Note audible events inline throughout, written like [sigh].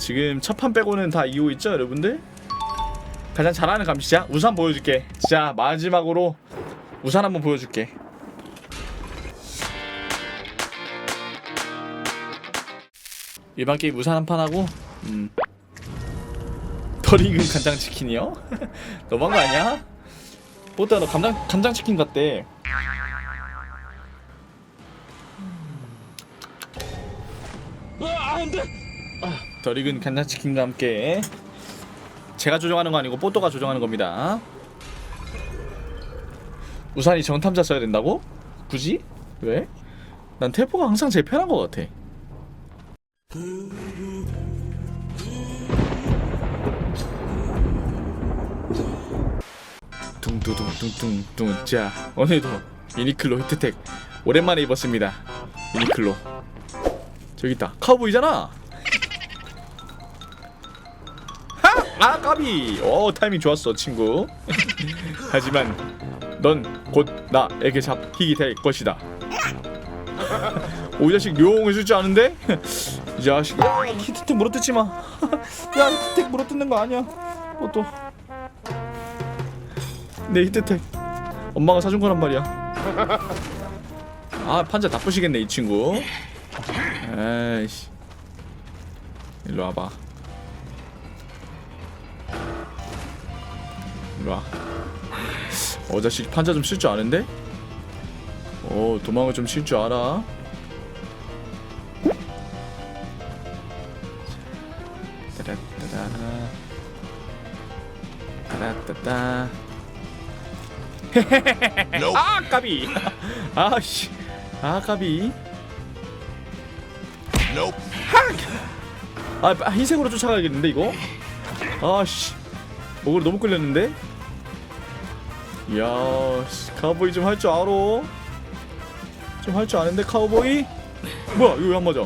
지금 첫 판 빼고는 다 이기고 있죠 여러분들? 가장 잘하는 감시자 우산 보여줄게 자 마지막으로 우산 한번 보여줄게 일반 게임 우산 한 판 하고 음. 덜 익은 간장치킨이요? [laughs] 너무한 거 아니야? 뽀따 너 간장, 간장치킨 같대 덜 익은 간장치킨과 함께 제가 조정하는 거 아니고 뽀또가 조정하는 겁니다. 우산이 정탐자 써야 된다고? 굳이? 왜? 난 텔포가 항상 제일 편한 것 같아. 둥두둥둥둥둥. 자 오늘도 유니클로 히트텍 오랜만에 입었습니다. 유니클로. 저기 있다. 카우보이잖아 아 까비. 오 타이밍 좋았어 친구. [laughs] 하지만 넌 곧 나에게 잡히게 될 것이다. [laughs] 오이 자식 묘용을 쓸줄 아는데? [laughs] 이 자식. 야 히트텍 물어뜯지 마야 히트텍 물어뜯는 거 아니야. 뭐또 내 히트텍. 엄마가 사준 거란 말이야. 아 판자 나쁘시겠네 이 친구. 에이씨. 일로 와봐 일로 와. 어 자식 판자 좀쓸줄 아는데? 어 도망을 좀칠줄 알아. 따라따따. 아 까비. [laughs] 아씨. 아 까비. 아 아, 흰색으로 쫓아가야겠는데 이거? 아씨. 목을 너무 끌렸는데? 이야, 씨, 카우보이 좀 할 줄 알아. 좀 할 줄 아는데 카우보이? 뭐야, 이거 왜 안 맞아?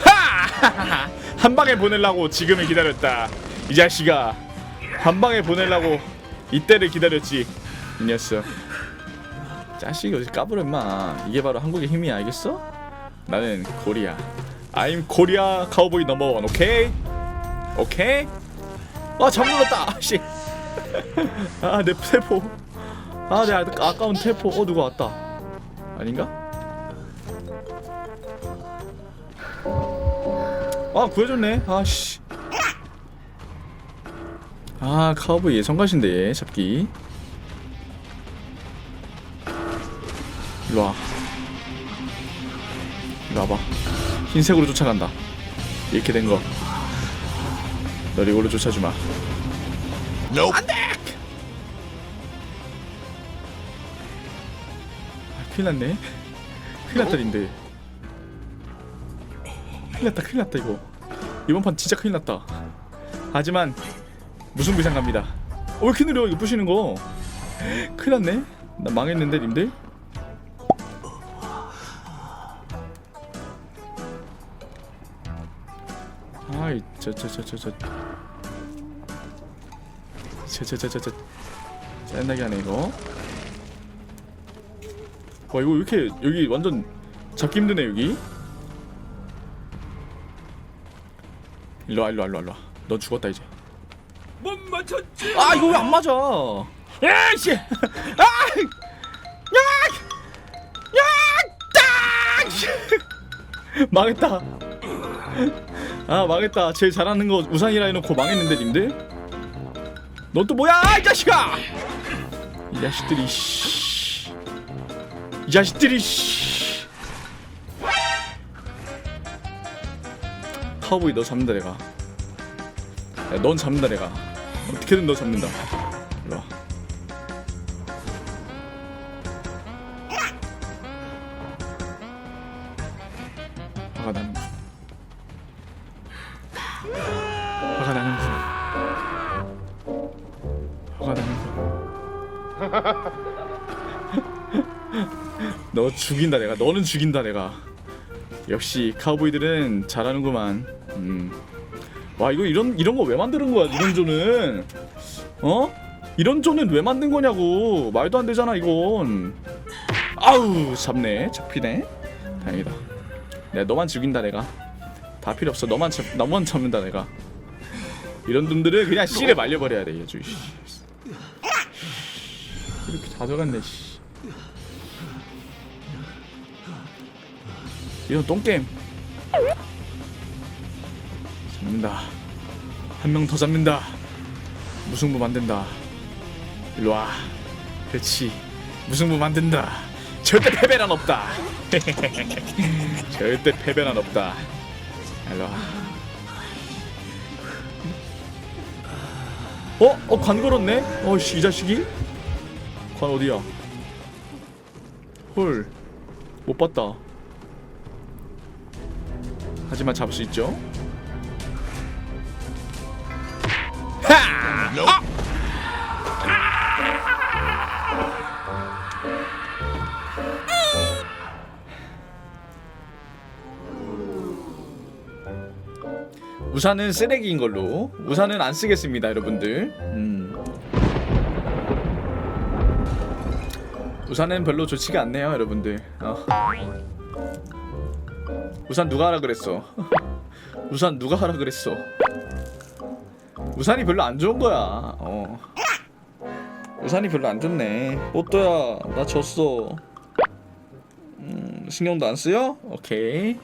하! [laughs] 한 방에 보내려고 지금을 기다렸다. 이 자식아, 한 방에 보내려고 이때를 기다렸지. 이 녀석. 자식이 어디 까불어 임마. 이게 바로 한국의 힘이야, 알겠어? 나는 코리아. I'm 코리아 카우보이 넘버원, 오케이? 오케이? 아, 잠 눌렀다. 씨. 아, 내 세포. 아, 내 아, 아까운 세포. 어, 누가 왔다. 아닌가? 아, 구해줬네. 아, 씨. 아, 카우보이 예성가신데, 잡기. 일로 와. 일로 와봐. 흰색으로 쫓아간다. 이렇게 된 거. 널 이걸로 쫓아주마. 아, 큰일 났네. 큰일 났다, 님들. 큰일 났다, 큰일 났다, 이거. 이번 판 진짜 큰일 났다. 하지만, 무슨 부상 갑니다. 어, 왜 이렇게 느려, 이거 부시는 거. 큰일 났네. 나 망했는데, 님들. 아이, 저, 저, 저, 저, 저. 저, 저, 저, 저, 저. 짜증나게 하네, 이거. 와 이거 왜 이렇게 여기 완전 잡기 힘드네 여기 일로와 일로와 일로와 일로와 너 죽었다 이제 못 맞췄지. 아 이거 왜 안 맞아 야이씨 아! 야! 야! 딱! 망했다 아 망했다 제일 잘하는 거 우산이라 해놓고 망했는데 님들 너또 뭐야 이 자식아? 이 자식들이 씨. 이 자식들이 씨. 카우보이 너 잡는다 내가. 야, 넌 잡는다 내가. 어떻게든 너 잡는다. 일로 와. 화가 나는 화가 나는군 너 죽인다 내가. 너는 죽인다 내가. 역시 카우보이들은 잘하는구만. 음. 와 이거 이런 이런 거 왜 만드는 거야 이런 조는 어? 이런 조는 왜 만든 거냐고. 말도 안 되잖아 이건. 아우 잡네 잡히네. 다행이다. 내가 너만 죽인다 내가. 다 필요 없어. 너만 참 너만 참는다 내가. 이런 놈들은 그냥 씨를 말려버려야 돼 아주 씨. 이렇게 다 들어갔네 씨. 이런 똥게임. 잡는다. 한 명 더 잡는다. 무승부 만든다. 일로와. 그렇지. 무승부 만든다. 절대 패배란 없다. [laughs] 절대 패배란 없다. 일로와. 어? 어 관 걸었네? 어씨 이 자식이? 관 어디야? 헐 못 봤다 하지만 잡을 수 있죠? 하! 아! 우산은 쓰레기인 걸로 우산은 안 쓰겠습니다 여러분들 음. 우산은 별로 좋지가 않네요 여러분들. 어. 우산 누가 하라 그랬어? [laughs] 우산 누가 하라 그랬어? 우산이 별로 안 좋은 거야. 어. 우산이 별로 안 좋네. 뽀또야 나 졌어. 음, 신경도 안 쓰여? 오케이